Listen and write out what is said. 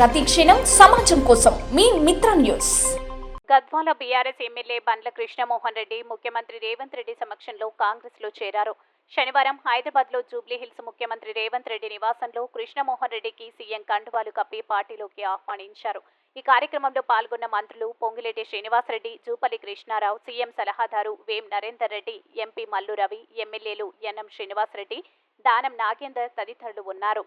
ప్రతి క్షణం సమాజం కోసం మీ Mitra news. Gadwal BRS MLA Bandla Krishnamohan Reddy ముఖ్యమంత్రి రేవంత్ రెడ్డి సమక్షంలో కాంగ్రెస్లో చేరారు. శనివారం హైదరాబాద్లో జూబ్లీహిల్స్ ముఖ్యమంత్రి రేవంత్ రెడ్డి నివాసంలో కృష్ణమోహన్ రెడ్డికి సీఎం కండువాలు కప్పి పార్టీలోకి ఆహ్వానించారు. ఈ కార్యక్రమంలో పాల్గొన్న మంత్రులు పొంగిలేటి శ్రీనివాసరెడ్డి జూపల్లి కృష్ణారావు సీఎం సలహాదారు వేం నరేందర్ రెడ్డి ఎంపీ మల్లు రవి ఎమ్మెల్యేలు ఎన్ఎం శ్రీనివాసరెడ్డి దానం నాగేందర్ తదితరులు ఉన్నారు.